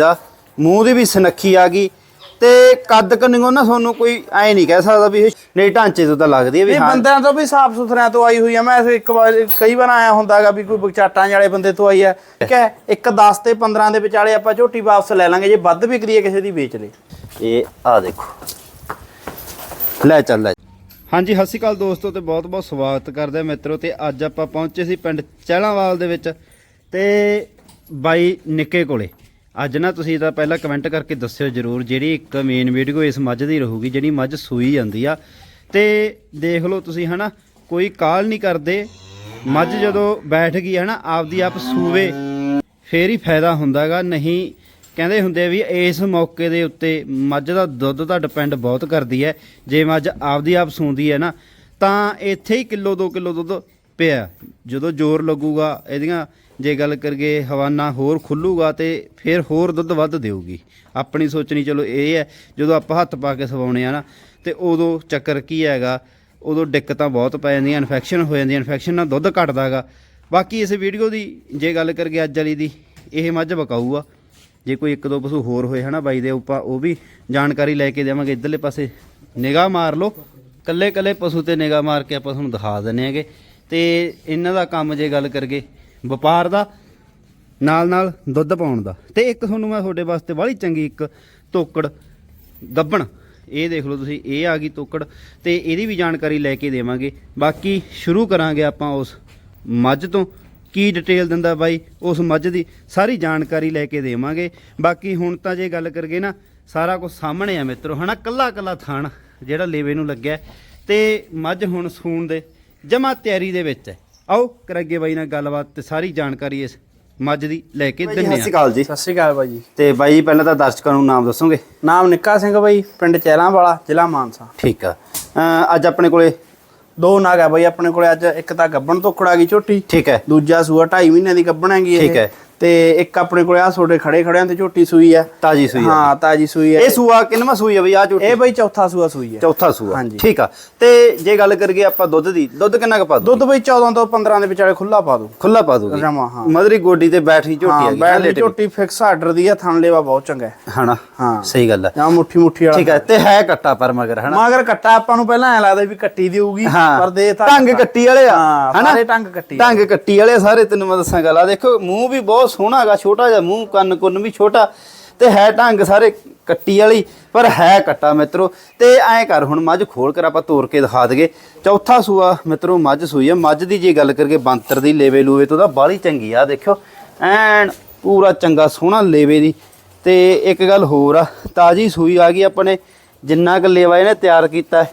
ਦਾ ਮੂੰਹ ਦੀ ਵੀ ਸਨੱਖੀ ਆ ਗਈ। ਤੇ ਕੱਦ ਕੰਨਿਓ ਨਾ ਤੁਹਾਨੂੰ ਕੋਈ ਐ ਨਹੀਂ ਕਹਿ ਸਕਦਾ ਵੀ ਇਹ ਨਹੀਂ ਢਾਂਚੇ ਤੋਂ ਤਾਂ ਲੱਗਦੀ ਹੈ ਵੀ ਇਹ ਹਾਂ। ਬੰਦਿਆਂ ਤੋਂ ਵੀ ਸਾਫ਼ ਸੁਥਰਿਆਂ ਤੋਂ ਆਈ ਹੋਈ ਆ। ਮੈਂ ਐਸੇ ਇੱਕ ਵਾਰ ਕਈ ਵਾਰ ਆਇਆ ਹੁੰਦਾਗਾ ਵੀ ਕੋਈ ਬਚਾਟਾਂ ਵਾਲੇ ਬੰਦੇ ਤੋਂ ਆਈ ਆ। ਠੀਕ ਹੈ ਇੱਕ 10 ਤੇ 15 ਦੇ ਵਿਚਾਲੇ ਆਪਾਂ ਝੋਟੀ ਵਾਪਸ ਲੈ ਲਾਂਗੇ। ਜੇ ਵੱਧ ਵਿਕਦੀ ਹੈ ਕਿਸੇ ਦੀ ਵੇਚ ਲੇ। ਇਹ ਆ ਦੇਖੋ। ਲੈ ਚੱਲ ਲੈ। ਹਾਂਜੀ ਸਤਿ ਸ਼੍ਰੀ ਅਕਾਲ ਦੋਸਤੋ ਤੇ ਬਹੁਤ ਬਹੁਤ ਸਵਾਗਤ ਕਰਦੇ ਆ ਮਿੱਤਰੋ ਤੇ ਅੱਜ ਆਪਾਂ ਪਹੁੰਚੇ ਸੀ ਪਿੰਡ ਚਹਿਲਾਂਵਾਲ ਦੇ ਵਿੱਚ ਤੇ ਬਾਈ ਨਿੱਕੇ ਕੋਲੇ। ਅੱਜ ਨਾ ਤੁਸੀਂ ਤਾਂ ਪਹਿਲਾਂ ਕਮੈਂਟ ਕਰਕੇ ਦੱਸਿਓ ਜਰੂਰ ਜਿਹੜੀ ਇੱਕ ਮੇਨ ਵੀਡੀਓ ਇਸ ਮੱਝ ਦੀ ਰਹੂਗੀ, ਜਿਹੜੀ ਮੱਝ ਸੂਈ ਜਾਂਦੀ ਆ। ਤੇ ਦੇਖ ਲਓ ਤੁਸੀਂ ਹਨਾ, ਕੋਈ ਕਾਲ ਨਹੀਂ ਕਰਦੇ। ਮੱਝ ਜਦੋਂ ਬੈਠ ਗਈ ਹਨਾ, ਆਪਦੀ ਆਪ ਸੂਵੇ, ਫੇਰ ਹੀ ਫਾਇਦਾ ਹੁੰਦਾਗਾ। ਨਹੀਂ, ਕਹਿੰਦੇ ਹੁੰਦੇ ਵੀ ਇਸ ਮੌਕੇ ਦੇ ਉੱਤੇ ਮੱਝ ਦਾ ਦੁੱਧ ਤਾਂ ਡਿਪੈਂਡ ਬਹੁਤ ਕਰਦੀ ਹੈ। ਜੇ ਮੱਝ ਆਪਦੀ ਆਪ ਸੂੰਦੀ ਹੈ ਨਾ, ਤਾਂ ਇੱਥੇ ਹੀ ਕਿਲੋ 2 ਕਿਲੋ ਦੁੱਧ ਪਿਆ। ਜਦੋਂ ਜ਼ੋਰ ਲੱਗੂਗਾ, ਇਹਦੀਆਂ ਜੇ ਗੱਲ ਕਰੀਏ, ਹਵਾਨਾ ਹੋਰ ਖੁੱਲੂਗਾ ਤੇ ਫਿਰ ਹੋਰ ਦੁੱਧ ਵੱਧ ਦੇਊਗੀ। ਆਪਣੀ ਸੋਚਣੀ ਚਲੋ ਇਹ ਹੈ, ਜਦੋਂ ਆਪਾਂ ਹੱਥ ਪਾ ਕੇ ਸਵਾਉਣੇ ਆ ਨਾ, ਤੇ ਉਦੋਂ ਚੱਕਰ ਕੀ ਹੈਗਾ, ਉਦੋਂ ਦਿੱਕਤਾਂ ਬਹੁਤ ਪੈ ਜਾਂਦੀਆਂ ਇਨਫੈਕਸ਼ਨ ਹੋ ਜਾਂਦੀ ਇਨਫੈਕਸ਼ਨ ਨਾਲ ਦੁੱਧ ਘਟਦਾਗਾ। ਬਾਕੀ ਇਸ ਵੀਡੀਓ ਦੀ ਜੇ ਗੱਲ ਕਰੀਏ ਅੱਜ ਵਾਲੀ ਦੀ, ਇਹ ਮੱਝ ਬਕਾਊ ਆ ਜੇ ਕੋਈ ਇੱਕ ਦੋ ਪਸ਼ੂ ਹੋਰ ਹੋਏ ਹਨਾ ਬਾਈ ਦੇ ਉੱਪਰ ਉਹ ਵੀ ਜਾਣਕਾਰੀ ਲੈ ਕੇ ਦੇਵਾਂਗੇ। ਇਧਰਲੇ ਪਾਸੇ ਨਿਗਾਹ ਮਾਰ ਲਓ। ਕੱਲੇ ਕੱਲੇ ਪਸ਼ੂ ਤੇ ਨਿਗਾਹ ਮਾਰ ਕੇ ਆਪਾਂ ਤੁਹਾਨੂੰ ਦਿਖਾ ਦਿੰਨੇ ਹੈਗੇ। ਤੇ ਇਹਨਾਂ ਦਾ ਕੰਮ ਜੇ ਗੱਲ ਕਰਗੇ ਵਪਾਰ ਦਾ, ਨਾਲ ਨਾਲ ਦੁੱਧ ਪਾਉਣ ਦਾ। ਤੇ ਇੱਕ ਤੁਹਾਨੂੰ ਮੈਂ ਤੁਹਾਡੇ ਵਾਸਤੇ ਬਾਹਲੀ ਚੰਗੀ ਇੱਕ ਤੋਕੜ ਗੱਬਣ, ਇਹ ਦੇਖ ਲਓ ਤੁਸੀਂ, ਇਹ ਆ ਗਈ ਤੋਕੜ, ਤੇ ਇਹਦੀ ਵੀ ਜਾਣਕਾਰੀ ਲੈ ਕੇ ਦੇਵਾਂਗੇ। ਬਾਕੀ ਸ਼ੁਰੂ ਕਰਾਂਗੇ ਆਪਾਂ ਉਸ ਮੱਝ ਤੋਂ। ਕੀ ਡਿਟੇਲ ਦਿੰਦਾ ਬਾਈ? ਉਸ ਮੱਝ ਦੀ ਸਾਰੀ ਜਾਣਕਾਰੀ ਲੈ ਕੇ ਦੇਵਾਂਗੇ। ਬਾਕੀ ਹੁਣ ਤਾਂ ਜੇ ਗੱਲ ਕਰਗੇ ਨਾ, ਸਾਰਾ ਕੁਝ ਸਾਹਮਣੇ ਆ ਮਿੱਤਰੋ। ਹਨਾ ਕੱਲਾ ਕੱਲਾ ਥਾਣ ਜਿਹੜਾ ਲੇਵੇ ਨੂੰ ਲੱਗਿਆ। ਹੈ ਤੇ ਮੱਝ ਹੁਣ ਸੂਣ ਦੇ। ਜਮਾ ਤਿਆਰੀ ਦੇ ਵਿੱਚ ਹੈ। ਆਓ ਕਰਾਂਗੇ ਬਾਈ ਨਾਲ ਗੱਲਬਾਤ ਤੇ ਸਾਰੀ ਜਾਣਕਾਰੀ ਇਸ ਮੱਝ ਦੀ ਲੈ ਕੇ ਦਿੰਨੇ ਆ ਅਕਾਲ ਜੀ। ਸਤਿ ਸ਼੍ਰੀ ਅਕਾਲ ਬਾਈ ਜੀ। ਤੇ ਬਾਈ ਜੀ ਪਹਿਲਾਂ ਤਾਂ ਦਰਸ਼ਕਾਂ ਨੂੰ ਨਾਮ ਦੱਸੋਗੇ? ਨਾਮ ਨਿੱਕਾ ਸਿੰਘ ਬਾਈ ਪਿੰਡ ਚਹਿਲਾਂ ਵਾਲਾ ਜ਼ਿਲ੍ਹਾ ਮਾਨਸਾ। ਠੀਕ ਆ। ਅੱਜ ਆਪਣੇ ਕੋਲੇ ਦੋ ਨਾਗ ਆ ਬਾਈ ਆਪਣੇ ਕੋਲੇ ਅੱਜ ਇੱਕ ਤਾਂ ਗੱਬਣ ਤੋਂ ਖੜਾ ਗਈ ਝੋਟੀ। ਠੀਕ ਹੈ। ਦੂਜਾ ਸੂਆ 2.5 ਮਹੀਨੇ ਦੀ ਗੱਬਣ ਹੈਗੀ ਇਹ। ਠੀਕ ਹੈ। ਤੇ ਇੱਕ ਆਪਣੇ ਕੋਲੇ ਆ ਤੁਹਾਡੇ ਖੜੇ ਖੜਿਆਂ ਤੇ ਝੋਟੀ ਸੂਈ ਆ। ਤਾਜੀ ਸੂਈ ਆ। ਹਾਂ ਤਾਜੀ ਸੂਈ ਆ। ਇਹ ਸੂਆ ਕਿੰਨਵਾ ਸੂਈ ਆ ਬਈ ਆ ਝੋਟੀ? ਇਹ ਬਾਈ ਚੌਥਾ ਸੂਆ ਸੂਈ ਆ। ਚੌਥਾ ਸੂਆ। ਹਾਂਜੀ। ਠੀਕ ਆ। ਤੇ ਜੇ ਗੱਲ ਕਰਗੇ ਆਪਾਂ ਦੁੱਧ ਦੀ ਦੁੱਧ ਕਿੰਨਾ ਕੁ ਪਾ ਦੋ ਦੁੱਧ ਬਈ 14 ਤੋਂ 15 ਦੇ ਵਿਚਾਲੇ ਖੁੱਲਾ ਪਾ ਦੋ। ਖੁੱਲਾ ਪਾ ਦੋਗੇ? ਰਮਾ ਹਾਂ। ਮਦਰੀ ਗੋਡੀ ਤੇ ਬੈਠੀ ਝੋਟੀ ਆ ਗਈ ਬੈਠ ਝੋਟੀ ਫਿਕਸ ਆਰਡਰ ਦੀ ਆ ਥਣ ਲੇਵਾ ਬਹੁਤ ਚੰਗਾ ਹੈ। ਹਨਾ? ਹਾਂ। ਸਹੀ ਗੱਲ ਹੈ ਜਾਂ ਮੁੱਠੀ ਮੁੱਠੀ ਵਾਲਾ ਠੀਕ ਹੈ ਤੇ ਹੈ ਕੱਟਾ ਪਰ ਮਗਰ ਹਨਾ? ਮਗਰ ਕੱਟਾ ਆਪਾਂ ਨੂੰ ਪਹਿਲਾਂ ਐ ਲੱਗਦਾ ਵੀ ਕੱਟੀ ਦੇਊਗੀ ਪਰ ਦੇ ਤਾਂ ਢੰਗ ਕੱਟੀ ਵਾਲੇ ਆ ਹਨਾ? ਸਾਰੇ ਢੰਗ ਕੱਟੀ ਆ। ਢੰਗ ਕੱਟੀ ਵਾਲੇ ਆ ਸਾਰੇ ਤੈਨੂੰ ਮੈਂ ਦੱਸਾਂ ਗੱਲ ਆ। ਦੇਖੋ ਮੂੰਹ ਵੀ ਬਹੁਤ ਸੋਹਣਾ ਹੈਗਾ, ਛੋਟਾ ਜਿਹਾ ਮੂੰਹ ਕੰਨ ਕੁੰਨ ਵੀ ਛੋਟਾ ਤੇ ਹੈ ਢੰਗ ਸਾਰੇ ਕੱਟੀ ਵਾਲੀ, ਪਰ ਹੈ ਕੱਟਾ ਮਿੱਤਰੋ। ਤੇ ਐਂ ਕਰ ਹੁਣ ਮੱਝ ਖੋਲ ਕਰ ਆਪਾਂ ਤੋੜ ਕੇ ਦਿਖਾ ਦਗੇ ਚੌਥਾ ਸੂਆ ਮਿੱਤਰੋ, ਮੱਝ ਸੂਈ ਆ। ਮੱਝ ਦੀ ਜੇ ਗੱਲ ਕਰਗੇ ਬੰਤਰ ਦੀ, ਲੇਵੇ ਲੂਵੇ ਤੋਂ ਤਾਂ ਬਾਹਲੀ ਚੰਗੀ ਆ ਦੇਖਿਓ। ਐਨ ਪੂਰਾ ਚੰਗਾ ਸੋਹਣਾ ਲੇਵੇ ਦੀ। ਤੇ ਇੱਕ ਗੱਲ ਹੋਰ ਆ, ਤਾਜੀ ਸੂਈ ਆ ਗਈ ਆਪਣੇ, ਜਿੰਨਾ ਕੁ ਲੇਵਾ ਇਹਨੇ ਤਿਆਰ ਕੀਤਾ,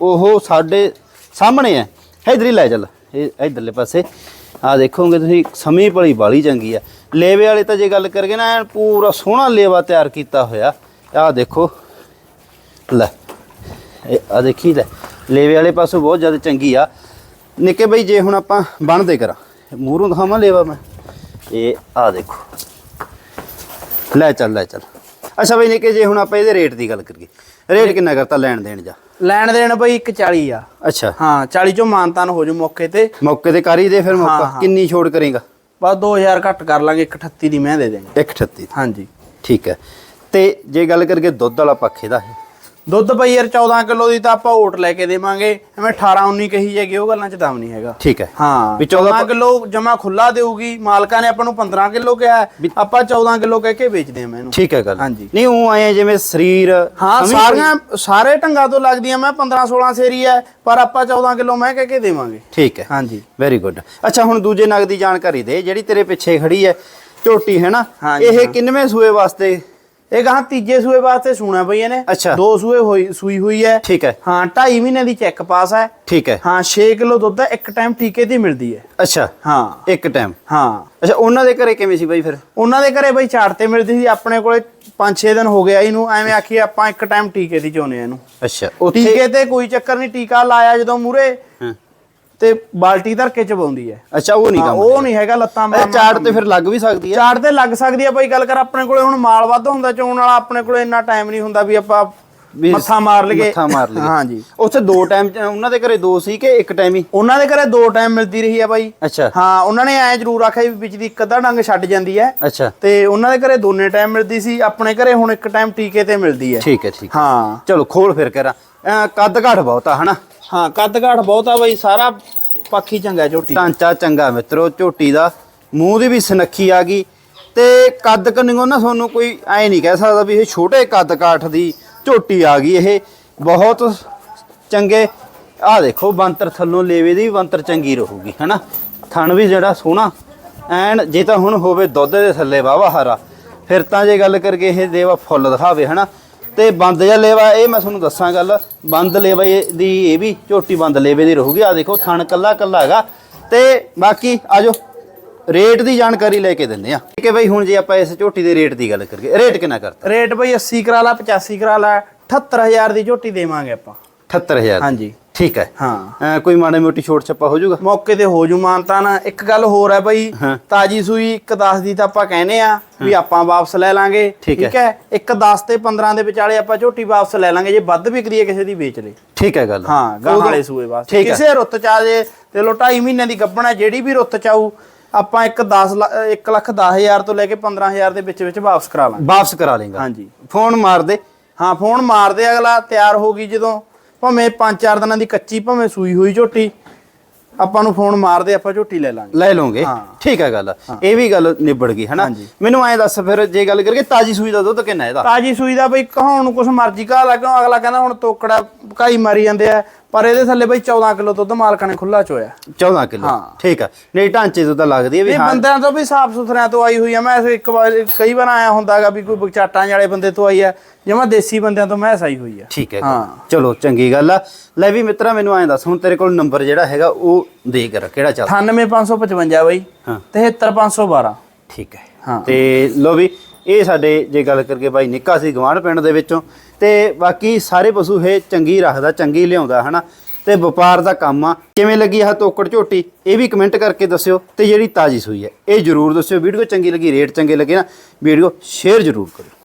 ਉਹ ਸਾਡੇ ਸਾਹਮਣੇ ਹੈ। ਇਧਰ ਹੀ ਲੈ ਚੱਲ, ਇਹ ਇਧਰਲੇ ਪਾਸੇ। ਆ ਦੇਖੋਗੇ ਤੁਸੀਂ, ਸਮੀ ਭਲੀ ਬਾਲੀ ਚੰਗੀ ਆ। ਲੇਵੇ ਵਾਲੇ ਤਾਂ ਜੇ ਗੱਲ ਕਰਗੇ ਨਾ, ਐਨ ਪੂਰਾ ਸੋਹਣਾ ਲੇਵਾ ਤਿਆਰ ਕੀਤਾ ਹੋਇਆ। ਆ ਦੇਖੋ, ਲੈ, ਇਹ ਆ ਦੇਖੀ, ਲੈ, ਲੇਵੇ ਵਾਲੇ ਪਾਸੋਂ ਬਹੁਤ ਜ਼ਿਆਦਾ ਚੰਗੀ ਆ। ਨਿੱਕੇ ਬਈ, ਜੇ ਹੁਣ ਆਪਾਂ ਬਣਦੇ ਕਰਾਂ, ਮੂਹਰੋਂ ਦਿਖਾਵਾਂ ਲੇਵਾ ਮੈਂ? ਇਹ ਆ ਦੇਖੋ। ਲੈ ਚੱਲ ਲੈ ਚੱਲ। ਅੱਛਾ ਬਈ, ਨਿੱਕੇ ਜੇ ਹੁਣ ਆਪਾਂ ਇਹਦੇ ਰੇਟ ਦੀ ਗੱਲ ਕਰੀਏ। ਰੇਟ ਕਿੰਨਾ ਕਰਤਾ ਲੈਣ ਦੇਣ ਜਾ ਲੈਣ ਦੇਣ ਬਈ 140 ਆ। ਅੱਛਾ। ਹਾਂ 40 ਚੋਂ ਮਾਨਤਾਨ ਹੋ ਜੂ ਮੌਕੇ ਤੇ। ਮੌਕੇ ਤੇ ਕਰ ਹੀ ਦੇ ਫਿਰ ਮੌਕਾ। ਕਿੰਨੀ ਛੋੜ ਕਰੇਗਾ? ਬਸ 2000 ਘੱਟ ਕਰ ਲਾਂਗੇ 138 ਦੀ ਮੈਂ ਦੇ ਦੇਂਗੇ 138 ਹਾਂਜੀ। ਠੀਕ ਹੈ। ਤੇ ਜੇ ਗੱਲ ਕਰਗੇ ਦੁੱਧ ਵਾਲਾ ਪੱਖ ਇਹਦਾ ਹੈ ਦੁੱਧ ਬਈ ਯਾਰ 14 ਕਿਲੋ ਦੀ ਤਾਂ ਆਪਾਂ ਓਟ ਲੈ ਕੇ ਦੇਵਾਂਗੇ। ਐਵੇਂ 18 19 ਕਹੀ ਜਾਏਗੀ ਉਹ ਗੱਲਾਂ 'ਚ ਦਮ ਨਹੀਂ ਹੈਗਾ। ਠੀਕ ਹੈ। ਹਾਂ ਵੀ 14 14 ਕਿਲੋ ਜਮਾ ਖੁੱਲਾ ਦੇਊਗੀ। ਮਾਲਕਾਂ ਨੇ ਆਪਾਂ ਨੂੰ 15 ਕਿਲੋ ਕਿਹਾ ਆਪਾਂ 14 ਕਿਲੋ ਕਹਿ ਕੇ ਵੇਚਦੇ ਆ ਮੈਂ ਇਹਨੂੰ। ਠੀਕ ਹੈ ਗੱਲ। ਹਾਂਜੀ। ਨਹੀਂ ਉਹ ਆਏ ਜਿਵੇਂ ਸਰੀਰ ਹਾਂ ਸਾਰੀਆਂ ਸਾਰੇ ਢੰਗਾਂ ਤੋਂ ਲੱਗਦੀਆਂ ਮੈਂ 15 16 ਸੇਰੀ ਹੈ ਪਰ ਆਪਾਂ 14 ਕਿਲੋ ਮੈਂ ਕਹਿ ਕੇ ਦੇਵਾਂਗੇ। ਠੀਕ ਹੈ। ਹਾਂਜੀ। ਵੈਰੀ ਗੁੱਡ ਅੱਛਾ ਹੁਣ ਦੂਜੇ ਨਗ ਦੀ ਜਾਣਕਾਰੀ ਦੇ ਜਿਹੜੀ ਤੇਰੇ ਪਿੱਛੇ ਖੜੀ ਹੈ ਝੋਟੀ ਹੈ ਨਾ? ਇਹ। ਕਿੰਨਵੇਂ ਸੂਏ ਵਾਸਤੇ ਇਹ ਗਾਂ ਤੀਜੇ ਸੂਏ ਵਾਸਤੇ ਸੂਣਾ ਪਈ ਇਹਨੇ। ਅੱਛਾ। ਦੋ ਸੂਏ ਹੋਈ ਸੂਈ ਹੋਈ ਹੈ ਠੀਕ ਹੈ ਹਾਂ 2.5 ਮਹੀਨੇ ਦੀ ਚੈੱਕ ਪਾਸ ਹੈ ਠੀਕ ਹੈ ਹਾਂ 6 ਕਿਲੋ ਦੁੱਧ ਹੈ ਇੱਕ ਟਾਈਮ ਟੀਕੇ ਦੀ ਮਿਲਦੀ ਹੈ ਅੱਛਾ। ਹਾਂ। ਇੱਕ ਟਾਈਮ। ਹਾਂ। ਅੱਛਾ ਉਹਨਾਂ ਦੇ ਘਰੇ ਕਿਵੇਂ ਸੀ ਬਾਈ ਫਿਰ? ਉਹਨਾਂ ਦੇ ਘਰੇ ਬਈ ਚਾਰ ਤੇ ਮਿਲਦੀ ਸੀ ਆਪਣੇ ਕੋਲੇ 5-6 ਦਿਨ ਹੋ ਗਿਆ ਇਹਨੂੰ। ਐਵੇਂ ਆਖੀ ਆਪਾਂ ਇੱਕ ਟਾਈਮ ਟੀਕੇ ਦੀ ਚਾਉਨੇ ਇਹਨੂੰ। ਅੱਛਾ ਉੱਥੇ ਟੀਕੇ ਤੇ ਕੋਈ ਚੱਕਰ ਨਹੀਂ ਟੀਕਾ ਲਾਇਆ ਜਦੋਂ ਮੂਰੇ। ਤੇ ਬਾਲਟੀ ਧਰ ਕੇ ਚਬਾਉਂਦੀ ਹੈ। ਅੱਛਾ ਉਹ ਨਹੀਂ ਹਾਂ, ਕੰਮ ਉਹ ਨਹੀਂ ਹੈਗਾ ਲੱਤਾਂ ਇਹ ਮਾਰਨ ਚਾੜ ਤੇ ਫਿਰ ਲੱਗ ਵੀ ਸਕਦੀ ਹੈ। ਚਾਰ ਤੇ ਲੱਗ ਸਕਦੀ ਹੈ ਬਈ ਗੱਲ ਕਰ ਆਪਣੇ ਕੋਲੇ ਹੁਣ ਮਾਲ ਵੱਧ ਹੁੰਦਾ ਚੋਣ ਵਾਲਾ ਆਪਣੇ ਕੋਲੇ ਇੰਨਾ ਟਾਈਮ ਨਹੀਂ ਹੁੰਦਾ ਵੀ ਆਪਾਂ ਵੀ ਮੱਥਾ ਮਾਰ ਲਈਏ। ਮੱਥਾ ਮਾਰ ਲਈਏ। ਹਾਂਜੀ ਉੱਥੇ ਦੋ ਟਾਈਮ ਉਹਨਾਂ ਦੇ ਘਰੇ ਦੋ ਸੀ ਕਿ ਇੱਕ ਟਾਈਮ ਹੀ? ਉਹਨਾਂ ਦੇ ਘਰੇ ਦੋ ਟਾਈਮ ਮਿਲਦੀ ਰਹੀ ਆ ਬਾਈ। ਅੱਛਾ। ਹਾਂ ਉਹਨਾਂ ਨੇ ਐ ਜ਼ਰੂਰ ਆਖਿਆ ਵੀ ਵਿੱਚ ਦੀ ਇੱਕ ਅੱਧਾ ਡੰਗ ਛੱਡ ਜਾਂਦੀ ਹੈ। ਅੱਛਾ। ਤੇ ਉਹਨਾਂ ਦੇ ਘਰੇ ਦੋਨੇ ਟਾਈਮ ਮਿਲਦੀ ਸੀ ਆਪਣੇ ਘਰੇ ਹੁਣ ਇੱਕ ਟਾਈਮ ਟੀਕੇ ਤੇ ਮਿਲਦੀ ਹੈ। ਠੀਕ ਹੈ ਠੀਕ ਹੈ। ਹਾਂ। ਚਲੋ ਖੋਲ ਫਿਰ ਕਰਾਂ। ਕੱਦ ਘਾਟ ਬਹੁਤ ਆ ਹਨਾ? ਹਾਂ ਕੱਦ ਕਾਠ ਬਹੁਤ ਆ ਬਾਈ, ਸਾਰਾ ਪੱਖੀ ਚੰਗਾ ਝੋਟੀ ਢਾਂਚਾ ਚੰਗਾ ਮਿੱਤਰੋ, ਝੋਟੀ ਦਾ। ਮੂੰਹ ਦੀ ਵੀ ਸਨੱਖੀ ਆ ਗਈ। ਤੇ ਕੱਦ ਕੰਨਿਓ ਨਾ ਤੁਹਾਨੂੰ ਕੋਈ ਐ ਨਹੀਂ ਕਹਿ ਸਕਦਾ ਵੀ ਇਹ ਛੋਟੇ ਕੱਦ ਕਾਠ ਦੀ ਝੋਟੀ ਆ ਗਈ। ਇਹ ਬਹੁਤ ਚੰਗੇ। ਆ ਦੇਖੋ, ਬੰਤਰ ਥੱਲੋਂ ਲੇਵੇ ਦੀ ਵੀ ਬੰਤਰ ਚੰਗੀ ਰਹੂਗੀ, ਹਨਾ? ਥਣ ਵੀ ਜਿਹੜਾ ਸੋਹਣਾ। ਐਨ ਜੇ ਤਾਂ ਹੁਣ ਹੋਵੇ ਦੁੱਧ ਦੇ ਥੱਲੇ ਵਾਵਾ ਹਰਾ। ਫਿਰ ਤਾਂ ਜੇ ਗੱਲ ਕਰਕੇ ਇਹ ਦੇਵਾ ਫੁੱਲ ਦਿਖਾਵੇ, ਹਨਾ? ਤੇ ਬੰਦ ਜਾਂ ਲੇਵਾ ਇਹ ਮੈਂ ਤੁਹਾਨੂੰ ਦੱਸਾਂ ਗੱਲ ਬੰਦ ਲੇਵਾ ਦੀ ਇਹ ਵੀ ਝੋਟੀ ਬੰਦ ਲੇਵੇ ਦੀ ਰਹੂਗੀ। ਆ ਦੇਖੋ ਥਣ ਕੱਲਾ ਕੱਲਾ ਹੈਗਾ। ਤੇ ਬਾਕੀ ਆਜੋ ਰੇਟ ਦੀ ਜਾਣਕਾਰੀ ਲੈ ਕੇ ਦਿੰਦੇ ਆ ਠੀਕ ਹੈ ਬਈ ਹੁਣ ਜੇ ਆਪਾਂ ਇਸ ਝੋਟੀ ਦੇ ਰੇਟ ਦੀ ਗੱਲ ਕਰੀਏ ਰੇਟ ਕਿੰਨਾ ਕਰਤਾ? ਰੇਟ ਬਈ 80 ਕਰਾ ਲਾ 85 ਕਰਾ ਲਾ 78000 ਦੀ ਝੋਟੀ ਦੇਵਾਂਗੇ ਆਪਾਂ। 78000 ਹਾਂਜੀ। ਠੀਕ ਹੈ। ਹਾਂ। ਕੋਈ ਮਾੜੀ ਮੋਟੀ ਛੋਟ ਛੱਪਾ ਹੋ ਜਾਊਗਾ? ਮੌਕੇ ਤੇ ਹੋ ਜੂ ਮਾਨਤਾ ਨਾ ਇੱਕ ਗੱਲ ਹੋਰ ਹੈ ਬਈ। ਤਾਜੀ ਸੂਈ ਇੱਕ 10 ਦੀ ਤਾਂ ਆਪਾਂ ਕਹਿੰਦੇ ਆ ਵੀ ਆਪਾਂ ਵਾਪਸ ਲੈ ਲਾਂਗੇ ਠੀਕ ਹੈ। ਹੈ? ਇੱਕ 10 ਤੇ 15 ਦੇ ਵਿਚਾਲੇ ਆਪਾਂ ਝੋਟੀ ਵਾਪਸ ਲੈ ਲਾਂਗੇ ਜੇ ਵੱਧ ਵਿਕਦੀ ਹੈ ਕਿਸੇ ਦੀ ਵੇਚ ਲੈ। ਠੀਕ ਹੈ ਗੱਲ। ਹਾਂ ਗਾਂ ਵਾਲੇ ਸੂਏ ਵਾਸਤੇ। ਕਿਸੇ ਰੁੱਤ ਚ ਜੇ ਤੇ ਲੋ 2.5 ਮਹੀਨਿਆਂ ਦੀ ਗੱਭਣ ਹੈ ਜਿਹੜੀ ਵੀ ਰੁੱਤ ਚ ਆਊ ਆਪਾਂ ਇੱਕ 10 1 ਲੱਖ 10000 ਤੋਂ ਲੈ ਕੇ 15000 ਦੇ ਵਿੱਚ ਵਿੱਚ ਵਾਪਸ ਕਰਾ ਲਾਂਗੇ। ਵਾਪਸ ਕਰਾ ਲੇਗਾ। ਹਾਂਜੀ। ਫੋਨ ਮਾਰ ਦੇ। ਹਾਂ ਫੋਨ ਮਾਰਦੇ ਅਗਲਾ ਤਿਆਰ ਹੋ ਗਈ ਜਦੋਂ। ਭਾਵੇਂ 5-4 ਦਿਨਾਂ ਦੀ ਕੱਚੀ ਭਾਵੇਂ ਸੂਈ ਹੋਈ ਝੋਟੀ ਆਪਾਂ ਨੂੰ ਫੋਨ ਮਾਰਦੇ ਆਪਾਂ ਝੋਟੀ ਲੈ ਲਾਂਗੇ। ਲੈ ਲਓਗੇ। ਠੀਕ ਹੈ ਗੱਲ। ਇਹ ਵੀ ਗੱਲ ਨਿਬੜ ਗਈ ਹਨਾ। ਮੈਨੂੰ ਐਂ ਦੱਸ ਫਿਰ ਜੇ ਗੱਲ ਕਰੀਏ ਤਾਜੀ ਸੂਈ ਦਾ ਦੁੱਧ ਕਿੰਨਾ ਇਹਦਾ? ਤਾਜੀ ਸੂਈ ਦਾ ਬਈ ਕਹਾਉਣ ਨੂੰ ਕੁਛ ਮਰਜ਼ੀ ਕਹਾ ਲੱਗਾ ਅਗਲਾ ਕਹਿੰਦਾ ਹੁਣ ਤੋਕੜਾ ਕਾਈ ਮਾਰੀ ਜਾਂਦੇ ਆ ਪਰ ਇਹਦੇ ਥੱਲੇ ਬਈ 14 ਕਿਲੋ ਦੁੱਧ ਮਾਲਕਾਂ ਨੇ ਖੁੱਲਾ ਚੋਇਆ। 14 ਕਿਲੋ? ਹਾਂ। ਠੀਕ ਹੈ ਨਹੀਂ ਢਾਂਚੇ ਤੋਂ ਤਾਂ ਲੱਗਦੀ ਹੈ ਵੀ ਹਾਂ। ਬੰਦਿਆਂ ਤੋਂ ਵੀ ਸਾਫ਼ ਸੁਥਰਿਆਂ ਤੋਂ ਆਈ ਹੋਈ ਆ। ਮੈਂ ਇੱਕ ਵਾਰ ਕਈ ਵਾਰ ਆਇਆ ਹੁੰਦਾਗਾ ਵੀ ਕੋਈ ਬਚਾਟਾਂ ਵਾਲੇ ਬੰਦੇ ਤੋਂ ਆਈ ਆ। ਜਮਾ ਦੇਸੀ ਬੰਦਿਆਂ ਤੋਂ ਮੈਂ ਆਈ ਹੋਈ ਆ। ਠੀਕ ਹੈ ਹਾਂ। ਚਲੋ ਚੰਗੀ ਗੱਲ ਆ। ਲੈ ਵੀ ਮਿੱਤਰਾ ਮੈਨੂੰ ਐਂ ਦੱਸ ਹੁਣ ਤੇਰੇ ਕੋਲ ਨੰਬਰ ਜਿਹੜਾ ਹੈਗਾ ਉਹ ਦੇ ਕਰ ਕਿਹੜਾ ਚੱਲ 98555 ਬਈ। ਹਾਂ। 73512 ਠੀਕ ਹੈ ਹਾਂ। ਤੇ ਲੋ ਵੀ ਇਹ ਸਾਡੇ ਜੇ ਗੱਲ ਕਰਕੇ ਬਾਈ ਨਿੱਕਾ ਸੀ ਗਵਾਂਢ ਪਿੰਡ ਦੇ ਵਿੱਚੋਂ, ਤੇ ਬਾਕੀ ਸਾਰੇ ਪਸ਼ੂ ਇਹ ਚੰਗੀ ਰੱਖਦਾ, ਚੰਗੀ ਲਿਆਉਂਦਾ, ਹਨਾ? ਤੇ ਵਪਾਰ ਦਾ ਕੰਮ ਆ। ਕਿਵੇਂ ਲੱਗੀ ਆਹ ਤੋਕੜ ਝੋਟੀ? ਇਹ ਵੀ ਕਮੈਂਟ ਕਰਕੇ ਦੱਸਿਓ, ਤੇ ਜਿਹੜੀ ਤਾਜੀ ਸੂਈ ਹੈ, ਇਹ ਜਰੂਰ ਦੱਸਿਓ। ਵੀਡੀਓ ਚੰਗੀ ਲੱਗੀ, ਰੇਟ ਚੰਗੇ ਲੱਗੇ ਨਾ, ਵੀਡੀਓ ਸ਼ੇਅਰ ਜਰੂਰ ਕਰੋ